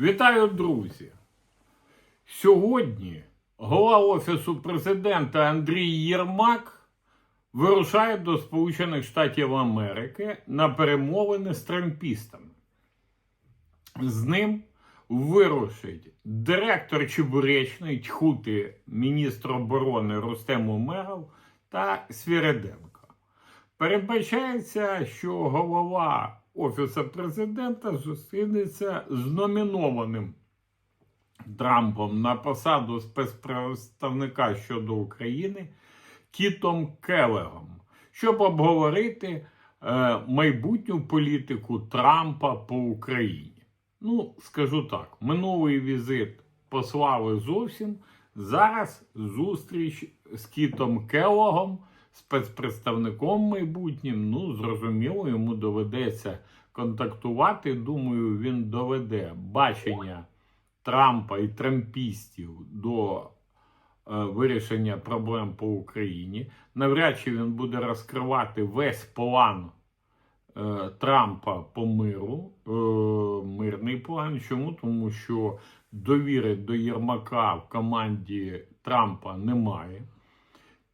Вітаю, друзі! Сьогодні голова Офісу президента Андрій Єрмак вирушає до Сполучених Штатів Америки на перемовини з трампістами. З ним вирушить директор Чебуречної Тьхути, міністр оборони Рустем Умеров та Свіриденко. Передбачається, що голова Офісу президента зустрінеться з номінованим Трампом на посаду спецпредставника щодо України Кітом Келегом, щоб обговорити е, майбутню політику Трампа по Україні. Ну, скажу так, минулий візит послали зовсім. Зараз зустріч з Кітом Келогом, спецпредставником майбутнім. Ну, зрозуміло, йому доведеться контактувати. Думаю, він доведе бачення Трампа і трампістів до е, вирішення проблем по Україні. Навряд чи він буде розкривати весь план е, Трампа по миру, е, мирний план. Чому? Тому що довіри до Єрмака в команді Трампа немає.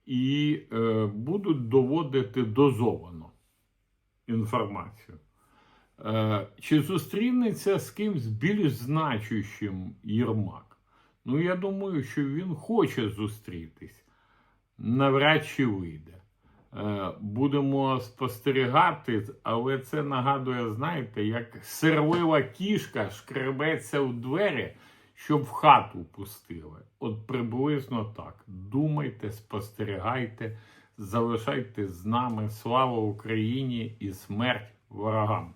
І е, будуть доводити дозовано інформацію. Е, чи зустрінеться з кимсь більш значущим Єрмак? Ну, я думаю, що він хоче зустрітись. Навряд чи вийде. Е, будемо спостерігати, але це нагадує, знаєте, як серлива кішка шкребеться в двері, щоб в хату пустили. От приблизно так. Думайте, спостерігайте, залишайте з нами. Слава Україні і смерть ворогам!